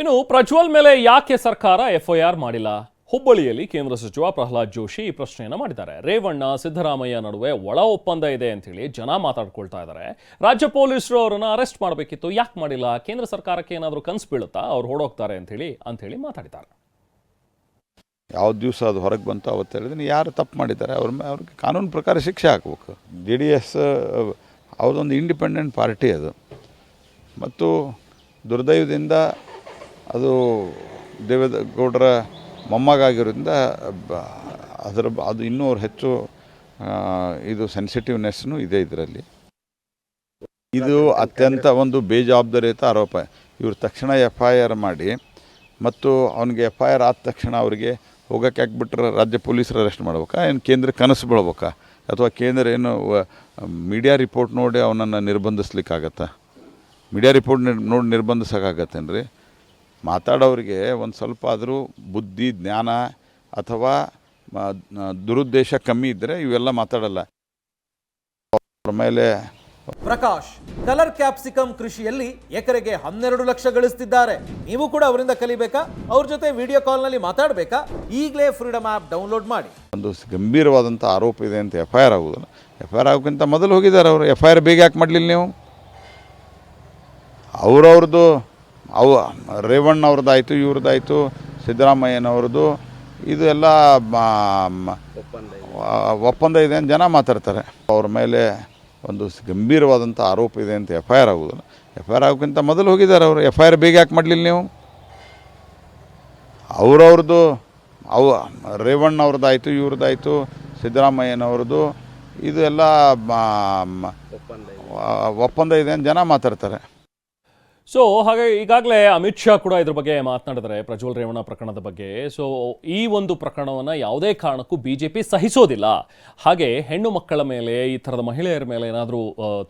ಇನ್ನು ಪ್ರಜ್ವಲ್ ಮೇಲೆ ಯಾಕೆ ಸರ್ಕಾರ ಎಫ್ಐಆರ್ ಮಾಡಿಲ್ಲ? ಹುಬ್ಬಳ್ಳಿಯಲ್ಲಿ ಕೇಂದ್ರ ಸಚಿವ ಪ್ರಹ್ಲಾದ್ ಜೋಶಿ ಈ ಪ್ರಶ್ನೆಯನ್ನು ಮಾಡಿದ್ದಾರೆ. ರೇವಣ್ಣ, ಸಿದ್ದರಾಮಯ್ಯ ನಡುವೆ ಒಳ ಒಪ್ಪಂದ ಇದೆ ಅಂತ ಹೇಳಿ ಜನ ಮಾತಾಡ್ಕೊಳ್ತಾ ಇದ್ದಾರೆ. ರಾಜ್ಯ ಪೊಲೀಸರು ಅವರನ್ನು ಅರೆಸ್ಟ್ ಮಾಡಬೇಕಿತ್ತು. ಯಾಕೆ ಮಾಡಿಲ್ಲ? ಕೇಂದ್ರ ಸರ್ಕಾರಕ್ಕೆ ಏನಾದರೂ ಕನ್ಸು ಬೀಳುತ್ತಾ? ಅವ್ರು ಹೊಡೋಗ್ತಾರೆ ಅಂತ ಹೇಳಿ ಅಂತ ಹೇಳಿ ಮಾತಾಡಿದ್ದಾರೆ. ಯಾವ ದಿವಸ ಅದು ಹೊರಗೆ ಬಂತು ಅವತ್ತು ಹೇಳಿದ್ರೆ ಯಾರು ತಪ್ಪು ಮಾಡಿದ್ದಾರೆ? ಅವ್ರ ಅವ್ರಿಗೆ ಕಾನೂನು ಪ್ರಕಾರ ಶಿಕ್ಷೆ ಹಾಕಬೇಕು. ಜೆ ಡಿ ಎಸ್ ಅವ್ರದ್ದೊಂದು ಇಂಡಿಪೆಂಡೆಂಟ್ ಪಾರ್ಟಿ ಅದು. ಮತ್ತು ದುರ್ದೈವದಿಂದ ಅದು ದೇವೇಗೌಡರ ಮೊಮ್ಮಗಾಗಿರೋದ್ರಿಂದ ಅದರ ಅದು ಇನ್ನೂ ಅವ್ರು ಹೆಚ್ಚು ಇದು ಸೆನ್ಸಿಟಿವ್ನೆಸ್ನು ಇದೆ ಇದರಲ್ಲಿ. ಇದು ಅತ್ಯಂತ ಒಂದು ಬೇಜವಾಬ್ದಾರಿಯುತ ಆರೋಪ. ಇವರು ತಕ್ಷಣ ಎಫ್ ಐ ಆರ್ ಮಾಡಿ ಮತ್ತು ಅವನಿಗೆ ಎಫ್ ಐ ಆರ್ ಆದ ತಕ್ಷಣ ಅವರಿಗೆ ಹೋಗೋಕೆ ಹಾಕ್ಬಿಟ್ರೆ ರಾಜ್ಯ ಪೊಲೀಸರು ಅರೆಸ್ಟ್ ಮಾಡ್ಬೇಕಾ? ಏನು ಕೇಂದ್ರ ಕನಸು ಬೀಳ್ಬೇಕಾ? ಅಥವಾ ಕೇಂದ್ರ ಏನು ಮೀಡಿಯಾ ರಿಪೋರ್ಟ್ ನೋಡಿ ಅವನನ್ನು ನಿರ್ಬಂಧಿಸ್ಲಿಕ್ಕಾಗತ್ತಾ? ಮೀಡಿಯಾ ರಿಪೋರ್ಟ್ ನೋಡಿ ನಿರ್ಬಂಧಿಸೋಕ್ಕಾಗತ್ತೇನು ರೀ ಮಾತಾಡೋರಿಗೆ ಒಂದು ಸ್ವಲ್ಪ ಆದರೂ ಬುದ್ಧಿ ಜ್ಞಾನ ಅಥವಾ ದುರುದ್ದೇಶ ಕಮ್ಮಿ ಇದ್ದರೆ ಇವೆಲ್ಲ ಮಾತಾಡಲ್ಲ. ಅವ್ರ ಮೇಲೆ ಪ್ರಕಾಶ್ ಕಲರ್ ಕ್ಯಾಪ್ಸಿಕಮ್ ಕೃಷಿಯಲ್ಲಿ ಎಕರೆಗೆ ಹನ್ನೆರಡು ಲಕ್ಷ ಗಳಿಸ್ತಿದ್ದಾರೆ. ನೀವು ಕೂಡ ಅವರಿಂದ ಕಲಿಬೇಕಾ? ಅವ್ರ ಜೊತೆ ವಿಡಿಯೋ ಕಾಲ್ನಲ್ಲಿ ಮಾತಾಡಬೇಕಾ? ಈಗಲೇ ಫ್ರೀಡಮ್ ಆ್ಯಪ್ ಡೌನ್ಲೋಡ್ ಮಾಡಿ. ಒಂದು ಗಂಭೀರವಾದಂಥ ಆರೋಪ ಇದೆ ಅಂತ ಎಫ್ ಐ ಆರ್ ಆಗುವುದಿಲ್ಲ ಎಫ್ ಐ ಆರ್ ಆಗೋಕ್ಕಿಂತ ಮೊದಲು ಹೋಗಿದ್ದಾರೆ ಅವರು. ಎಫ್ ಐ ಆರ್ ಬೇಗ ಯಾಕೆ ಮಾಡಲಿಲ್ಲ ನೀವು? ಅವ್ರವ್ರದ್ದು ಅವು ರೇವಣ್ಣವ್ರದ್ದಾಯಿತು ಇವ್ರದ್ದಾಯಿತು ಸಿದ್ದರಾಮಯ್ಯನವ್ರದ್ದು ಇದು ಎಲ್ಲ ಒಪ್ಪಂದ ಇದೆ. ಅಂತ ಜನ ಮಾತಾಡ್ತಾರೆ. ಅವ್ರ ಮೇಲೆ ಒಂದು ಗಂಭೀರವಾದಂಥ ಆರೋಪ ಇದೆ ಅಂತ ಎಫ್ ಐ ಆರ್ ಆಗೋದಿಲ್ಲ ಎಫ್ ಐ ಆರ್ ಆಗೋಕ್ಕಿಂತ ಮೊದಲು ಹೋಗಿದ್ದಾರೆ ಅವರು. ಎಫ್ ಐ ಆರ್ ಬೇಗ ಯಾಕೆ ಮಾಡಲಿಲ್ಲ ನೀವು? ಅವ್ರವ್ರದ್ದು ಅವ ರೇವಣ್ಣವ್ರದ್ದಾಯಿತು ಇವ್ರದ್ದಾಯಿತು ಸಿದ್ದರಾಮಯ್ಯನವ್ರದ್ದು ಇದು ಎಲ್ಲ ಒಪ್ಪಂದ ಇದೆ ಅಂತ ಜನ ಮಾತಾಡ್ತಾರೆ. ಸೊ ಹಾಗೆ ಈಗಾಗಲೇ ಅಮಿತ್ ಶಾ ಕೂಡ ಇದ್ರ ಬಗ್ಗೆ ಮಾತನಾಡಿದರೆ ಪ್ರಜ್ವಲ್ ರೇವಣ್ಣ ಪ್ರಕರಣದ ಬಗ್ಗೆ. ಸೊ ಈ ಒಂದು ಪ್ರಕರಣವನ್ನು ಯಾವುದೇ ಕಾರಣಕ್ಕೂ ಬಿಜೆಪಿ ಸಹಿಸೋದಿಲ್ಲ. ಹಾಗೆ ಹೆಣ್ಣು ಮಕ್ಕಳ ಮೇಲೆ, ಈ ಥರದ ಮಹಿಳೆಯರ ಮೇಲೆ ಏನಾದರೂ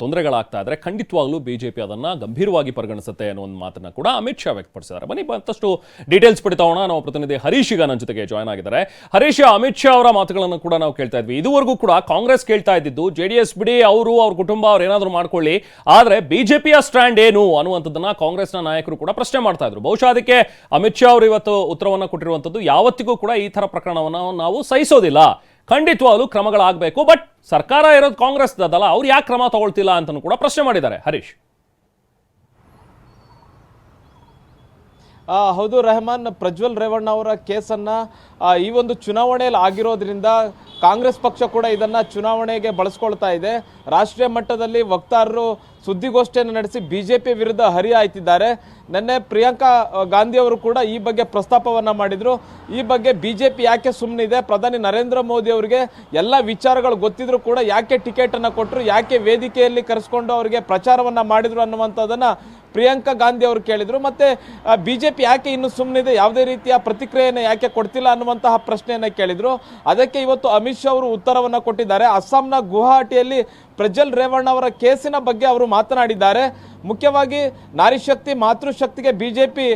ತೊಂದರೆಗಳಾಗ್ತಾ ಇದ್ರೆ ಖಂಡಿತವಾಗ್ಲೂ ಪಿ ಅದನ್ನು ಗಂಭೀರವಾಗಿ ಪರಿಗಣಿಸುತ್ತೆ ಅನ್ನೋ ಒಂದು ಮಾತನ್ನು ಕೂಡ ಅಮಿತ್ ಶಾ ವ್ಯಕ್ತಪಡಿಸಿದ್ದಾರೆ. ಬನ್ನಿ ಮತ್ತಷ್ಟು ಡೀಟೇಲ್ಸ್ ಪಡಿತಾವೋಣ ನಮ್ಮ ಪ್ರತಿನಿಧಿ ಹರೀಶ್ ಈಗ ನನ್ನ ಜೊತೆಗೆ ಜಾಯ್ನ್ ಆಗಿದ್ದಾರೆ. ಹರೀಶ್, ಅಮಿತ್ ಶಾ ಅವರ ಮಾತುಗಳನ್ನು ಕೂಡ ನಾವು ಕೇಳ್ತಾ ಇದ್ವಿ. ಇದುವರೆಗೂ ಕೂಡ ಕಾಂಗ್ರೆಸ್ ಕೇಳ್ತಾ ಇದ್ದಿದ್ದು ಜೆ ಡಿ ಬಿಡಿ, ಅವರು, ಅವ್ರ ಕುಟುಂಬ, ಅವ್ರು ಏನಾದರೂ ಮಾಡ್ಕೊಳ್ಳಿ. ಜೆ ಬಿಜೆಪಿಯ ಸ್ಟ್ಯಾಂಡ್ ಏನು ಅನ್ನುವಂಥದ್ದನ್ನ ಕಾಂಗ್ರೆಸ್ನ ನಾಯಕರು ಕೂಡ ಪ್ರಶ್ನೆ ಮಾಡ್ತಾ ಇದ್ರು. ಬಹುಶಃ ಅದಕ್ಕೆ ಅಮಿತ್ ಶಾ ಅವರು ಇವತ್ತು ಉತ್ತರವನ್ನ ಕೊಟ್ಟಿರುವಂಥದ್ದು ಯಾವತ್ತಿಗೂ ಕೂಡ ಈ ತರ ಪ್ರಕರಣವನ್ನ ನಾವು ಸಹಿಸೋದಿಲ್ಲ. ಖಂಡಿತವಾಗಲೂ ಕ್ರಮಗಳಾಗಬೇಕು, ಬಟ್ ಸರ್ಕಾರ ಇರೋದು ಕಾಂಗ್ರೆಸ್ದಲ್ಲ ಅವ್ರು ಯಾಕೆ ಕ್ರಮ ತಗೊಳ್ತಿಲ್ಲ ಅಂತಲೂ ಕೂಡ ಪ್ರಶ್ನೆ ಮಾಡಿದ್ದಾರೆ. ಹರೀಶ್. ಹೌದು, ರೆಹಮಾನ್, ಪ್ರಜ್ವಲ್ ರೇವಣ್ಣ ಅವರ ಕೇಸನ್ನು ಈ ಒಂದು ಚುನಾವಣೆಯಲ್ಲಿ ಆಗಿರೋದ್ರಿಂದ ಕಾಂಗ್ರೆಸ್ ಪಕ್ಷ ಕೂಡ ಇದನ್ನು ಚುನಾವಣೆಗೆ ಬಳಸ್ಕೊಳ್ತಾ ಇದೆ. ರಾಷ್ಟ್ರೀಯ ಮಟ್ಟದಲ್ಲಿ ವಕ್ತಾರರು ಸುದ್ದಿಗೋಷ್ಠಿಯನ್ನು ನಡೆಸಿ ಬಿ ಜೆ ಪಿ ವಿರುದ್ಧ ಹರಿಹಾಯ್ತಿದ್ದಾರೆ ನಿನ್ನೆ ಪ್ರಿಯಾಂಕಾ ಗಾಂಧಿ ಅವರು ಕೂಡ ಈ ಬಗ್ಗೆ ಪ್ರಸ್ತಾಪವನ್ನು ಮಾಡಿದರು. ಈ ಬಗ್ಗೆ ಬಿ ಜೆ ಪಿ ಯಾಕೆ ಸುಮ್ಮನಿದೆ ಪ್ರಧಾನಿ ನರೇಂದ್ರ ಮೋದಿ ಅವರಿಗೆ ಎಲ್ಲ ವಿಚಾರಗಳು ಗೊತ್ತಿದ್ರು ಕೂಡ ಯಾಕೆ ಟಿಕೆಟನ್ನು ಕೊಟ್ಟರು ಯಾಕೆ ವೇದಿಕೆಯಲ್ಲಿ ಕರೆಸ್ಕೊಂಡು ಅವರಿಗೆ ಪ್ರಚಾರವನ್ನು ಮಾಡಿದರು ಅನ್ನುವಂಥದ್ದನ್ನ ಪ್ರಿಯಾಂಕಾ ಗಾಂಧಿ ಅವರು ಬಿ ಜೆ ಪಿ ಯಾಕೆ ಇನ್ನು ಸುಮ್ಮನಿದೆ ಯಾವುದೇ ರೀತಿಯ ಪ್ರತಿಕ್ರಿಯೆಯನ್ನು ಯಾಕೆ ಕೊಡ್ತಿಲ್ಲ ಅನ್ನುವಂತಹ ಪ್ರಶ್ನೆಯನ್ನು ಕೇಳಿದರು. ಅದಕ್ಕೆ ಇವತ್ತು ಅಮಿತ್ ಶಾ ಅವರು ಉತ್ತರವನ್ನು ಕೊಟ್ಟಿದ್ದಾರೆ. ಅಸ್ಸಾಂನ ಗುವಾಹಟಿಯಲ್ಲಿ ಪ್ರಜ್ವಲ್ ರೇವಣ್ಣ ಅವರ ಕೇಸಿನ ಬಗ್ಗೆ ಅವರು ಮಾತನಾಡಿದ್ದಾರೆ. ಮುಖ್ಯವಾಗಿ ನಾರಿ ಶಕ್ತಿ ಜೆ ಪಿ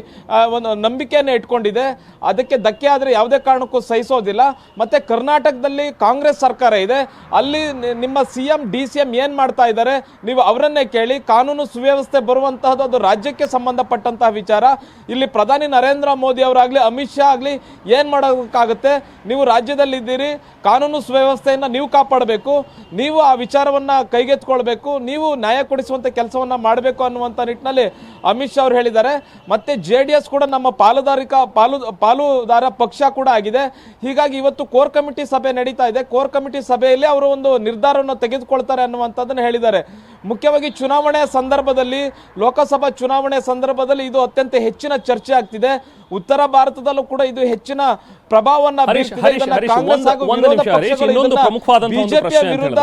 ಒಂದು ನಂಬಿಕೆಯನ್ನು ಇಟ್ಕೊಂಡಿದೆ. ಅದಕ್ಕೆ ಧಕ್ಕೆ ಆದರೆ ಯಾವುದೇ ಕಾರಣಕ್ಕೂ ಸಹಿಸೋದಿಲ್ಲ. ಮತ್ತು ಕರ್ನಾಟಕದಲ್ಲಿ ಕಾಂಗ್ರೆಸ್ ಸರ್ಕಾರ ಇದೆ. ಅಲ್ಲಿ ನಿಮ್ಮ C M D C M ಏನು ಮಾಡ್ತಾ ಇದ್ದಾರೆ? ನೀವು ಅವರನ್ನೇ ಕೇಳಿ, ಕಾನೂನು ಸುವ್ಯವಸ್ಥೆ ಬರುವಂತಹದ್ದು ಅದು ರಾಜ್ಯಕ್ಕೆ ಸಂಬಂಧಪಟ್ಟಂತಹ ವಿಚಾರ. ಇಲ್ಲಿ ಪ್ರಧಾನಿ ನರೇಂದ್ರ ಮೋದಿ ಅವರಾಗಲಿ, ಅಮಿತ್ ಶಾ ಆಗಲಿ ಏನು ಮಾಡೋಕ್ಕಾಗುತ್ತೆ? ನೀವು ರಾಜ್ಯದಲ್ಲಿದ್ದೀರಿ, ಕಾನೂನು ಸುವ್ಯವಸ್ಥೆಯನ್ನು ನೀವು ಕಾಪಾಡಬೇಕು. ನೀವು ಆ ವಿಚಾರವನ್ನು ಕೈಗೆತ್ಕೊಳ್ಬೇಕು ನೀವು ನ್ಯಾಯ ಕೊಡಿಸುವಂಥ ಕೆಲಸವನ್ನು ಮಾಡಬೇಕು ಅನ್ನುವಂಥ ನಿಟ್ಟಿನಲ್ಲಿ ಅಮಿತ್ ಶಾ ಅವರು ಹೇಳಿದ್ದಾರೆ. ಮತ್ತೆ ಜೆ ಡಿ ಎಸ್ ಕೂಡ ನಮ್ಮ ಪಾಲುದಾರಿಕ ಪಾಲು ಪಾಲುದಾರ ಪಕ್ಷ ಕೂಡ ಆಗಿದೆ. ಹೀಗಾಗಿ ಇವತ್ತು ಕೋರ್ ಕಮಿಟಿ ಸಭೆ ನಡೀತಾ ಇದೆ. ಕೋರ್ ಕಮಿಟಿ ಸಭೆಯಲ್ಲಿ ಅವರು ಒಂದು ನಿರ್ಧಾರವನ್ನು ತೆಗೆದುಕೊಳ್ತಾರೆ ಅನ್ನುವಂಥದ್ದನ್ನು ಹೇಳಿದ್ದಾರೆ. ಮುಖ್ಯವಾಗಿ ಚುನಾವಣೆಯ ಸಂದರ್ಭದಲ್ಲಿ ಲೋಕಸಭಾ ಚುನಾವಣೆ ಸಂದರ್ಭದಲ್ಲಿ ಇದು ಅತ್ಯಂತ ಹೆಚ್ಚಿನ ಚರ್ಚೆ ಆಗ್ತಿದೆ. ಉತ್ತರ ಭಾರತದಲ್ಲೂ ಕೂಡ ಇದು ಹೆಚ್ಚಿನ ಪ್ರಭಾವವನ್ನು ಹರೀಶ್ ಕಾಂಗ್ರೆಸ್ ಹಾಗೂ ವಿರೋಧ ಪಕ್ಷಗಳು ಬಿಜೆಪಿಯ ವಿರುದ್ಧ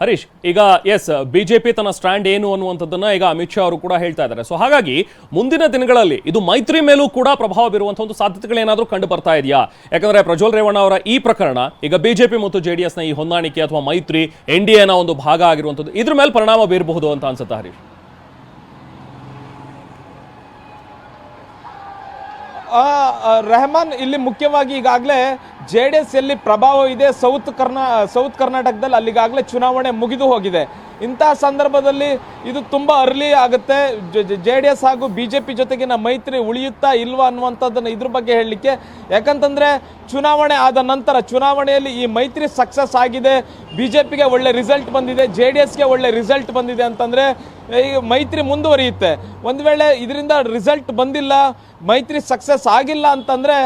ಹರೀಶ್, ಈಗ ಎಸ್ ಬಿಜೆಪಿ ತನ್ನ ಸ್ಟ್ಯಾಂಡ್ ಏನು ಅನ್ನುವಂಥದ್ದನ್ನ ಈಗ ಅಮಿತ್ ಶಾ ಅವರು ಕೂಡ ಹೇಳ್ತಾ ಇದ್ದಾರೆ. ಸೊ ಹಾಗಾಗಿ ಮುಂದಿನ ದಿನಗಳಲ್ಲಿ ಇದು ಮೈತ್ರಿ ಮೇಲೂ ಕೂಡ ಪ್ರಭಾವ ಬೀರುವಂತಹ ಒಂದು ಸಾಧ್ಯತೆಗಳೇನಾದರೂ ಕಂಡು ಬರ್ತಾ ಇದೆಯಾ? ಯಾಕಂದ್ರೆ ಪ್ರಜ್ವಲ್ ರೇವಣ್ಣ ಅವರ ಈ ಪ್ರಕರಣ, ಈಗ ಬಿಜೆಪಿ ಮತ್ತು ಜೆಡಿಎಸ್ನ ಈ ಹೊಂದಾಣಿಕೆ ಅಥವಾ ಮೈತ್ರಿ, ಎನ್ ಡಿ ಒಂದು ಭಾಗ ಆಗಿರುವಂಥದ್ದು, ಇದ್ರ ಮೇಲೆ ಪರಿಣಾಮ ಬೀರಬಹುದು ಅಂತ ಅನ್ಸುತ್ತೆ ಹರೀಶ್ ಆ, ಆ, ರೆಹಮಾನ್ ಇಲ್ಲಿ ಮುಖ್ಯವಾಗಿ ಈಗಾಗಲೇ ಜೆ ಡಿ ಎಸ್ ಎಲ್ಲಿ ಪ್ರಭಾವ ಇದೆ. ಸೌತ್ ಕರ್ನಾ, ಸೌತ್ ಕರ್ನಾಟಕದಲ್ಲಿ ಅಲ್ಲಿಗಾಗಲೇ ಚುನಾವಣೆ ಮುಗಿದು ಹೋಗಿದೆ. ಇಂತಹ ಸಂದರ್ಭದಲ್ಲಿ ಇದು ತುಂಬ ಅರ್ಲಿ ಆಗುತ್ತೆ. ಜೆ ಡಿ ಎಸ್ ಹಾಗೂ ಬಿ ಜೆ ಪಿ ಜೊತೆಗಿನ ಮೈತ್ರಿ ಉಳಿಯುತ್ತಾ ಇಲ್ವಾ ಅನ್ನುವಂಥದ್ದನ್ನು ಇದ್ರ ಬಗ್ಗೆ ಹೇಳಲಿಕ್ಕೆ, ಯಾಕಂತಂದರೆ ಚುನಾವಣೆ ಆದ ನಂತರ ಚುನಾವಣೆಯಲ್ಲಿ ಈ ಮೈತ್ರಿ ಸಕ್ಸಸ್ ಆಗಿದೆ. ಬಿ ಜೆ ಪಿಗೆ ಒಳ್ಳೆ ರಿಸಲ್ಟ್ ಬಂದಿದೆ. ಜೆ ಡಿ ಎಸ್ಗೆ ಒಳ್ಳೆ ರಿಸಲ್ಟ್ ಬಂದಿದೆ ಅಂತಂದ್ರೆ ಈ ಮೈತ್ರಿ ಮುಂದುವರಿಯುತ್ತೆ. ಒಂದು ವೇಳೆ ಇದರಿಂದ ರಿಸಲ್ಟ್ ಬಂದಿಲ್ಲ ಮೈತ್ರಿ ಸಕ್ಸಸ್ ಆಗಿಲ್ಲ ಅಂತಂದರೆ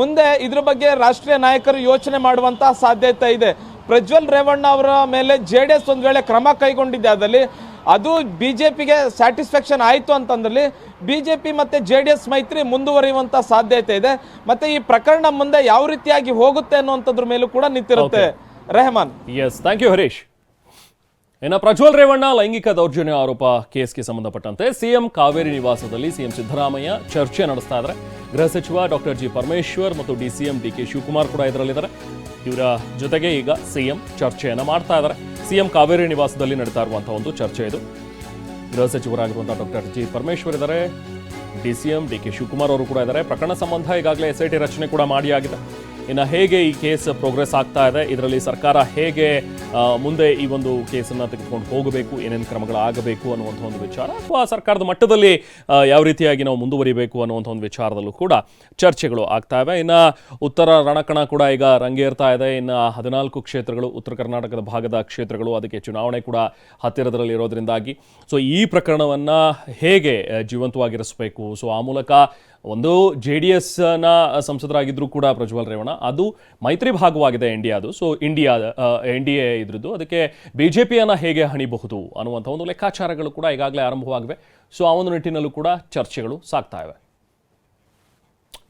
ಮುಂದೆ ಇದ್ರ ಬಗ್ಗೆ ರಾಷ್ಟ್ರೀಯ ನಾಯಕರು ಯೋಚನೆ ಮಾಡುವಂಥ ಸಾಧ್ಯತೆ ಇದೆ. ಪ್ರಜ್ವಲ್ ರೇವಣ್ಣ ಅವರ ಮೇಲೆ ಜೆ ಡಿ ಎಸ್ ಒಂದು ವೇಳೆ ಕ್ರಮ ಕೈಗೊಂಡಿದ್ದೆ ಅದರಲ್ಲಿ. ಅದು ಬಿ ಜೆ ಪಿಗೆ ಸ್ಯಾಟಿಸ್ಫ್ಯಾಕ್ಷನ್ ಆಯಿತು ಅಂತಂದಲ್ಲಿ ಬಿ ಜೆ ಪಿ ಮತ್ತು ಜೆ ಡಿ ಎಸ್ ಮೈತ್ರಿ ಮುಂದುವರಿಯುವಂಥ ಸಾಧ್ಯತೆ ಇದೆ. ಮತ್ತು ಈ ಪ್ರಕರಣ ಮುಂದೆ ಯಾವ ರೀತಿಯಾಗಿ ಹೋಗುತ್ತೆ ಅನ್ನುವಂಥದ್ರ ಮೇಲೂ ಕೂಡ ನಿಂತಿರುತ್ತೆ. Rehman. Yes thank you Harish ಇನ್ನು ಪ್ರಜ್ವಲ್ ರೇವಣ್ಣ ಲೈಂಗಿಕ ದೌರ್ಜನ್ಯ ಆರೋಪ ಕೇಸ್ಗೆ ಸಂಬಂಧಪಟ್ಟಂತೆ ಸಿಎಂ ಕಾವೇರಿ ನಿವಾಸದಲ್ಲಿ ಸಿಎಂ ಸಿದ್ದರಾಮಯ್ಯ ಚರ್ಚೆ ನಡೆಸ್ತಾ ಇದ್ದಾರೆ. ಗೃಹ ಸಚಿವ ಡಾಕ್ಟರ್ ಜಿ ಪರಮೇಶ್ವರ್ ಮತ್ತು ಡಿಸಿಎಂ ಡಿ ಕೆ ಶಿವಕುಮಾರ್ ಕೂಡ ಇದರಲ್ಲಿದ್ದಾರೆ. ಇವರ ಜೊತೆಗೆ ಈಗ ಸಿಎಂ ಚರ್ಚೆಯನ್ನು ಮಾಡ್ತಾ ಇದ್ದಾರೆ. ಸಿಎಂ ಕಾವೇರಿ ನಿವಾಸದಲ್ಲಿ ನಡೀತಾ ಇರುವಂತಹ ಒಂದು ಚರ್ಚೆ ಇದು. ಗೃಹ ಸಚಿವರಾಗಿರುವಂತಹ ಡಾಕ್ಟರ್ ಜಿ ಪರಮೇಶ್ವರ್ ಇದ್ದಾರೆ. D CM D K Shivakumar ಅವರು ಕೂಡ ಇದ್ದಾರೆ. ಪ್ರಕರಣ ಸಂಬಂಧ ಈಗಾಗಲೇ ಎಸ್ ಐ ಟಿ ರಚನೆ ಕೂಡ ಮಾಡಿ ಆಗಿದೆ ಇನ್ನು ಹೇಗೆ ಈ ಕೇಸ್ ಪ್ರೋಗ್ರೆಸ್ ಆಗ್ತಾ ಇದೆ, ಇದರಲ್ಲಿ ಸರ್ಕಾರ ಹೇಗೆ ಮುಂದೆ ಈ ಒಂದು ಕೇಸನ್ನು ತೆಗೆದುಕೊಂಡು ಹೋಗಬೇಕು, ಏನೇನು ಕ್ರಮಗಳಾಗಬೇಕು ಅನ್ನುವಂಥ ಒಂದು ವಿಚಾರ, ಅಥವಾ ಸರ್ಕಾರದ ಮಟ್ಟದಲ್ಲಿ ಯಾವ ರೀತಿಯಾಗಿ ನಾವು ಮುಂದುವರಿಬೇಕು ಅನ್ನುವಂಥ ಒಂದು ವಿಚಾರದಲ್ಲೂ ಕೂಡ ಚರ್ಚೆಗಳು ಆಗ್ತಾ ಇವೆ. ಇನ್ನು ಉತ್ತರ ರಣಕಣ ಕೂಡ ಈಗ ರಂಗೇರ್ತಾ ಇದೆ. ಇನ್ನು ಹದಿನಾಲ್ಕು ಕ್ಷೇತ್ರಗಳು, ಉತ್ತರ ಕರ್ನಾಟಕದ ಭಾಗದ ಕ್ಷೇತ್ರಗಳು ಅದಕ್ಕೆ ಚುನಾವಣೆ ಕೂಡ ಹತ್ತಿರದಲ್ಲಿ ಇರೋದ್ರಿಂದಾಗಿ. ಸೊ ಈ ಪ್ರಕರಣವನ್ನು ಹೇಗೆ ಜೀವಂತವಾಗಿರಿಸಬೇಕು? ಸೊ ಆ ಮೂಲಕ ಒಂದು ಜೆ ಡಿ ಎಸ್ನ ಸಂಸದರಾಗಿದ್ದರೂ ಕೂಡ ಪ್ರಜ್ವಲ್ ರೇವಣ್ಣ, ಅದು ಮೈತ್ರಿ ಭಾಗವಾಗಿದೆ ಇಂಡಿಯಾದು so India N D A ಇದ್ರದ್ದು. ಅದಕ್ಕೆ ಬಿ ಜೆ ಪಿಯನ್ನು ಹೇಗೆ ಹಣಿಬಹುದು ಅನ್ನುವಂಥ ಒಂದು ಲೆಕ್ಕಾಚಾರಗಳು ಕೂಡ ಈಗಾಗಲೇ ಆರಂಭವಾಗಿವೆ. ಸೊ ಆ ಒಂದು ನಿಟ್ಟಿನಲ್ಲೂ ಕೂಡ ಚರ್ಚೆಗಳು ಸಾಗ್ತಾ ಇವೆ.